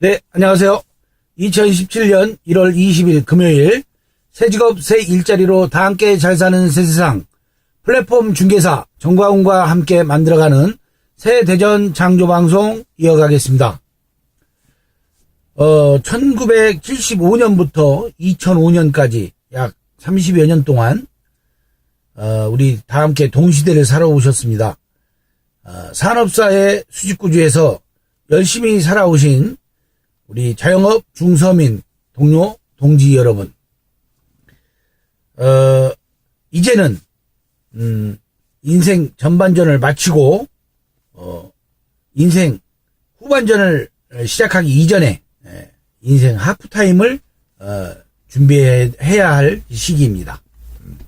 네, 안녕하세요. 2017년 1월 20일 금요일 새 직업 새 일자리로 다 함께 잘 사는 새 세상 플랫폼 중개사 정광훈과 함께 만들어가는 새 대전 장조 방송 이어가겠습니다. 어, 1975년부터 2005년까지 약 30여 년 동안 어, 우리 다 함께 동시대를 살아오셨습니다. 어, 산업사의 수직구조에서 열심히 살아오신 우리 자영업 중서민 동료 동지 여러분, 어, 이제는 음, 인생 전반전을 마치고 어, 인생 후반전을 시작하기 이전에 예, 인생 하프타임을 어, 준비해야 할 시기입니다. 음.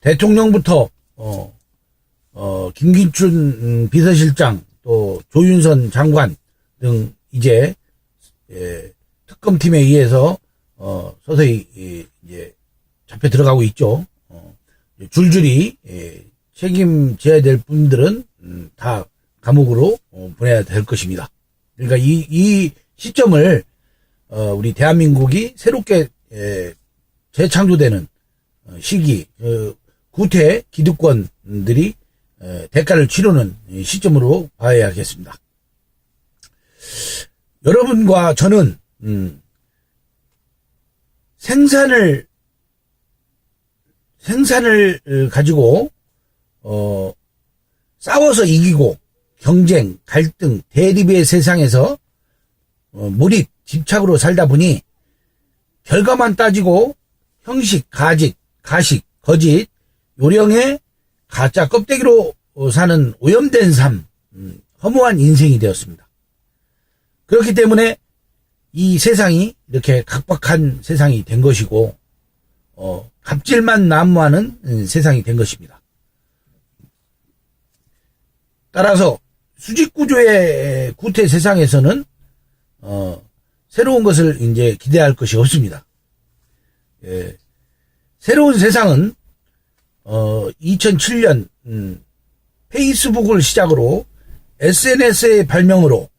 대통령부터 어, 어, 김기춘 음, 비서실장 또 조윤선 장관 등 이제 예, 특검팀에 의해서 어, 서서히 예, 이제 잡혀 들어가고 있죠. 어, 줄줄이 예, 책임져야 될 분들은 음, 다 감옥으로 어, 보내야 될 것입니다. 그러니까 이, 이 시점을 어, 우리 대한민국이 새롭게 예, 재창조되는 어, 시기 어, 구태 기득권들이 에, 대가를 치르는 이 시점으로 봐야겠습니다. 여러분과 저는 음, 생산을 생산을 어, 가지고 어, 싸워서 이기고 경쟁, 갈등, 대립의 세상에서 어, 몰입, 집착으로 살다 보니 결과만 따지고 형식, 가직, 가식, 거짓, 요령의 가짜 껍데기로 어, 사는 오염된 삶, 음, 허무한 인생이 되었습니다. 그렇기 때문에 이 세상이 이렇게 각박한 세상이 된 것이고, 어, 갑질만 난무하는 음, 세상이 된 것입니다. 따라서 수직구조의 구태 세상에서는, 어, 새로운 것을 이제 기대할 것이 없습니다. 예, 새로운 세상은 어, 2007년 음, 페이스북을 시작으로 SNS의 발명으로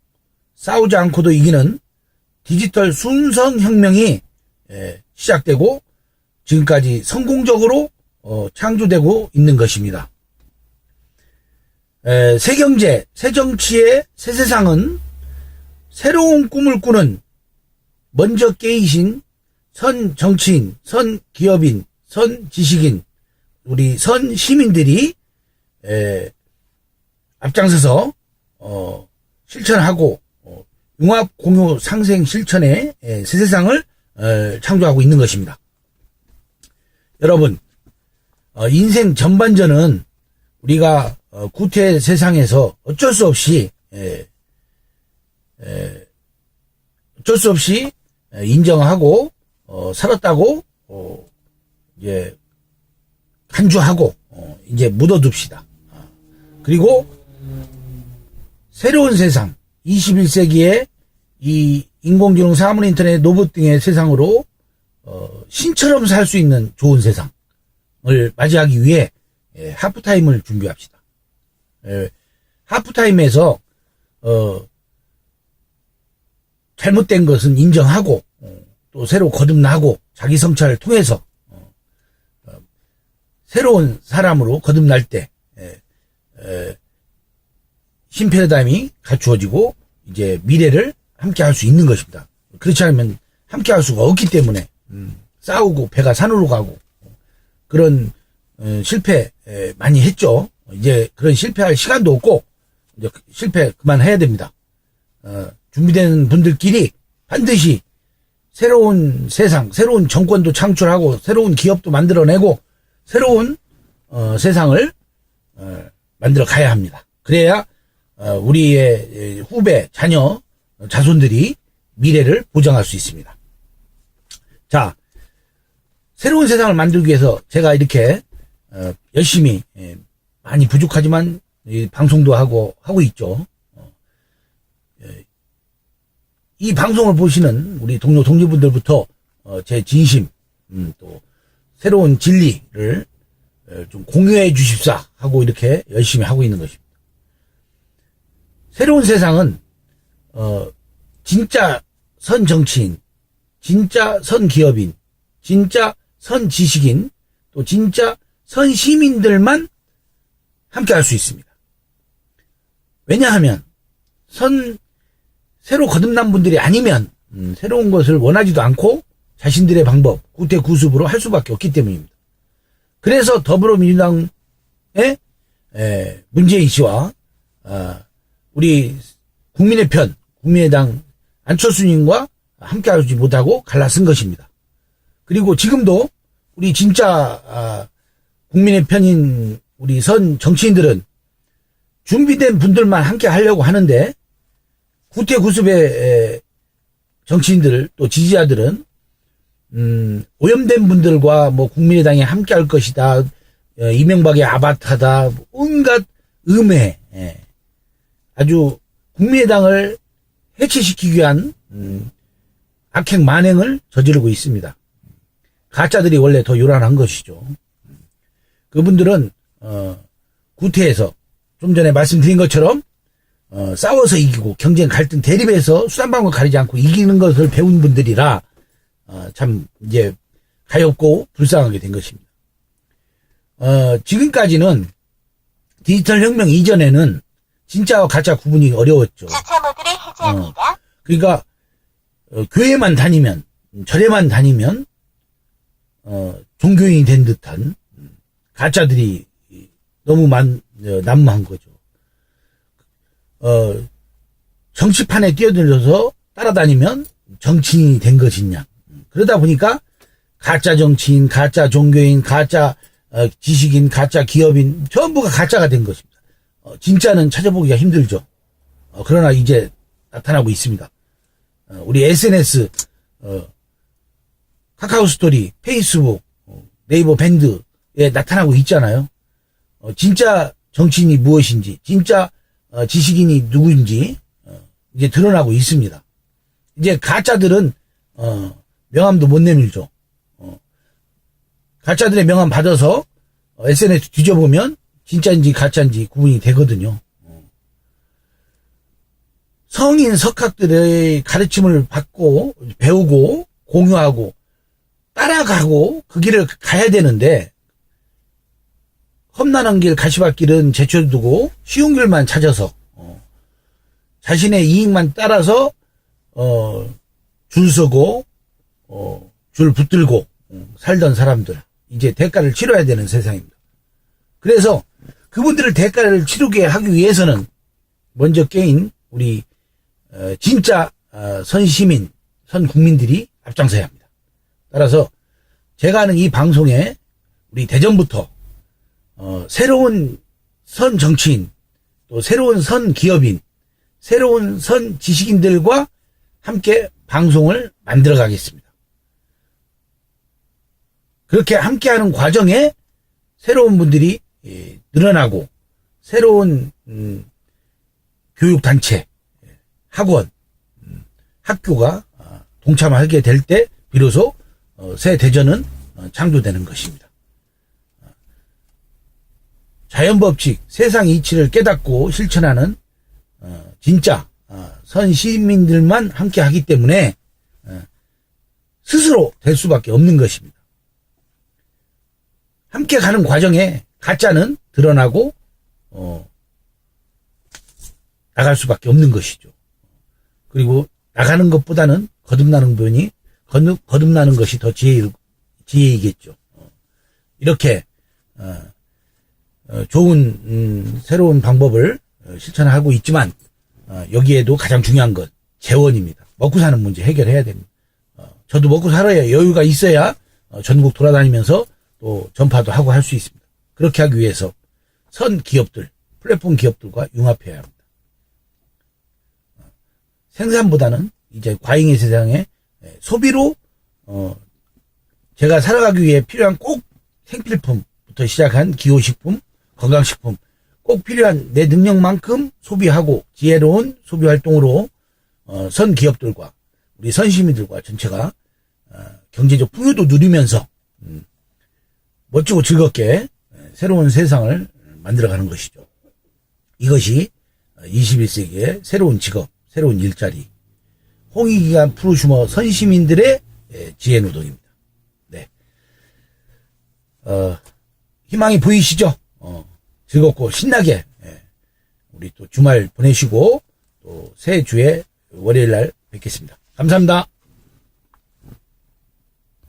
싸우지 않고도 이기는 디지털 순선 혁명이 예, 시작되고 지금까지 성공적으로 어, 창조되고 있는 것입니다. 에, 새 경제, 새 정치의 새 세상은 새로운 꿈을 꾸는 먼저 깨이신 선 정치인, 선 기업인, 선 지식인, 우리 선 시민들이 에, 앞장서서 어, 실천하고 어, 융합 공유 상생 실천의 에, 새 세상을 어, 창조하고 있는 것입니다. 여러분 어, 인생 전반전은 우리가 어, 구태 세상에서 어쩔 수 없이 에, 에, 어쩔 수 없이 에, 인정하고 어, 살았다고 어, 이제 간주하고 어, 이제 묻어둡시다. 어, 그리고 새로운 세상 21세기의 이 인공지능 사물 인터넷 로봇 등의 세상으로 어, 신처럼 살 수 있는 좋은 세상을 맞이하기 위해 예, 하프타임을 준비합시다. 예, 하프타임에서 어, 잘못된 것은 인정하고 어, 또 새로 거듭나고 자기 성찰을 통해서 어, 어, 새로운 사람으로 거듭날 때 에, 에, 신패러다임이 갖추어지고 이제 미래를 함께 할 수 있는 것입니다. 그렇지 않으면 함께 할 수가 없기 때문에 음, 싸우고 배가 산으로 가고 그런 어, 실패 에, 많이 했죠. 이제 그런 실패할 시간도 없고 이제 그 실패 그만해야 됩니다. 어, 준비된 분들끼리 반드시 새로운 세상, 새로운 정권도 창출하고 새로운 기업도 만들어내고 새로운 어, 세상을 어, 만들어 가야 합니다. 그래야 어, 우리의 후배, 자녀, 자손들이 미래를 보장할 수 있습니다. 자, 새로운 세상을 만들기 위해서 제가 이렇게 어, 열심히 예, 많이 부족하지만 이 방송도 하고 하고 있죠. 어, 예, 이 방송을 보시는 우리 동료 동료분들부터 어, 제 진심 음, 또 새로운 진리를 어, 좀 공유해 주십사 하고 이렇게 열심히 하고 있는 것입니다. 새로운 세상은 어, 진짜 선 정치인, 진짜 선 기업인, 진짜 선 지식인, 또 진짜 선 시민들만 함께 할 수 있습니다. 왜냐하면 선 새로 거듭난 분들이 아니면 음, 새로운 것을 원하지도 않고 자신들의 방법 구태 구습으로 할 수밖에 없기 때문입니다. 그래서 더불어민주당의 에, 문재인 씨와 아, 우리 국민의 편 국민의당 안철수님과 함께하지 못하고 갈라쓴 것입니다. 그리고 지금도 우리 진짜 아, 국민의 편인 우리 선 정치인들은 준비된 분들만 함께 하려고 하는데 구태구습의 에, 정치인들 또 지지자들은 음, 오염된 분들과 뭐 국민의당이 함께 할 것이다. 어, 이명박의 아바타다. 온갖 음해. 예. 아주 국민의당을 해체시키기 위한 음, 악행 만행을 저지르고 있습니다. 가짜들이 원래 더 요란한 것이죠. 그분들은 어, 구태에서 좀 전에 말씀드린 것처럼 어, 싸워서 이기고 경쟁 갈등 대립해서 수단방을 가리지 않고 이기는 것을 배운 분들이라 어, 참 이제 가엾고 불쌍하게 된 것입니다. 어, 지금까지는 디지털 혁명 이전에는 진짜와 가짜 구분이 어려웠죠. 주차 모드를 해제합니다. 그러니까 어, 교회만 다니면 절에만 다니면 어, 종교인이 된 듯한 음, 가짜들이 너무 만 어, 난무한 거죠. 어, 정치판에 뛰어들어서 따라다니면 정치인이 된 것이냐. 그러다 보니까 가짜 정치인, 가짜 종교인, 가짜 어, 지식인, 가짜 기업인 전부가 가짜가 된 것입니다. 어, 진짜는 찾아보기가 힘들죠. 어, 그러나 이제 나타나고 있습니다. 어, 우리 SNS, 어, 카카오 스토리, 페이스북, 어, 네이버 밴드에 나타나고 있잖아요. 어, 진짜 정치인이 무엇인지, 진짜 어, 지식인이 누구인지 어, 이제 드러나고 있습니다. 이제 가짜들은 어, 명함도 못 내밀죠. 어, 가짜들의 명함 받아서 어, SNS 뒤져보면 진짜인지 가짜인지 구분이 되거든요. 어. 성인 석학들의 가르침을 받고 배우고 공유하고 따라가고 그 길을 가야 되는데 험난한 길 가시밭길은 제쳐두고 쉬운 길만 찾아서 어, 자신의 이익만 따라서 어, 줄 서고 어, 줄 붙들고 어, 살던 사람들 이제 대가를 치러야 되는 세상입니다. 그래서 그분들을 대가를 치르게 하기 위해서는 먼저 깨인 우리 어, 진짜 어, 선시민 선국민들이 앞장서야 합니다. 따라서 제가 하는 이 방송에 우리 대전부터 어, 새로운 선 정치인 또 새로운 선 기업인 새로운 선 지식인들과 함께 방송을 만들어 가겠습니다. 그렇게 함께하는 과정에 새로운 분들이 예, 늘어나고 새로운 음, 교육 단체, 예, 학원, 음, 학교가 아, 동참하게 될 때 비로소 어, 새 대전은 어, 창조되는 것입니다. 자연법칙, 세상 이치를 깨닫고 실천하는 어, 진짜 어, 선 시민들만 함께하기 때문에 어, 스스로 될 수밖에 없는 것입니다. 함께 가는 과정에 가짜는 드러나고 어, 나갈 수밖에 없는 것이죠. 그리고 나가는 것보다는 거듭나는 분이 거듭, 거듭나는 것이 더 지혜, 지혜이겠죠. 어, 이렇게 어, 어, 좋은 음, 새로운 방법을 어, 실천하고 있지만 어, 여기에도 가장 중요한 건 재원입니다. 먹고 사는 문제 해결해야 됩니다. 어, 저도 먹고 살아야 여유가 있어야 어, 전국 돌아다니면서 또 전파도 하고 할 수 있습니다. 그렇게 하기 위해서 선 기업들, 플랫폼 기업들과 융합해야 합니다. 어, 생산보다는 이제 과잉의 세상에 예, 소비로 어, 제가 살아가기 위해 필요한 꼭 생필품부터 시작한 기호식품, 건강식품 꼭 필요한 내 능력만큼 소비하고 지혜로운 소비 활동으로 어, 선 기업들과 우리 선 시민들과 전체가 어, 경제적 풍요도 누리면서 음, 멋지고 즐겁게 새로운 세상을 만들어가는 것이죠. 이것이 21세기의 새로운 직업, 새로운 일자리, 홍익기간 프로슈머 선시민들의 예, 지혜노동입니다. 네. 어, 희망이 보이시죠? 어, 즐겁고 신나게 예, 우리 또 주말 보내시고 또 새 주에 월요일 날 뵙겠습니다. 감사합니다.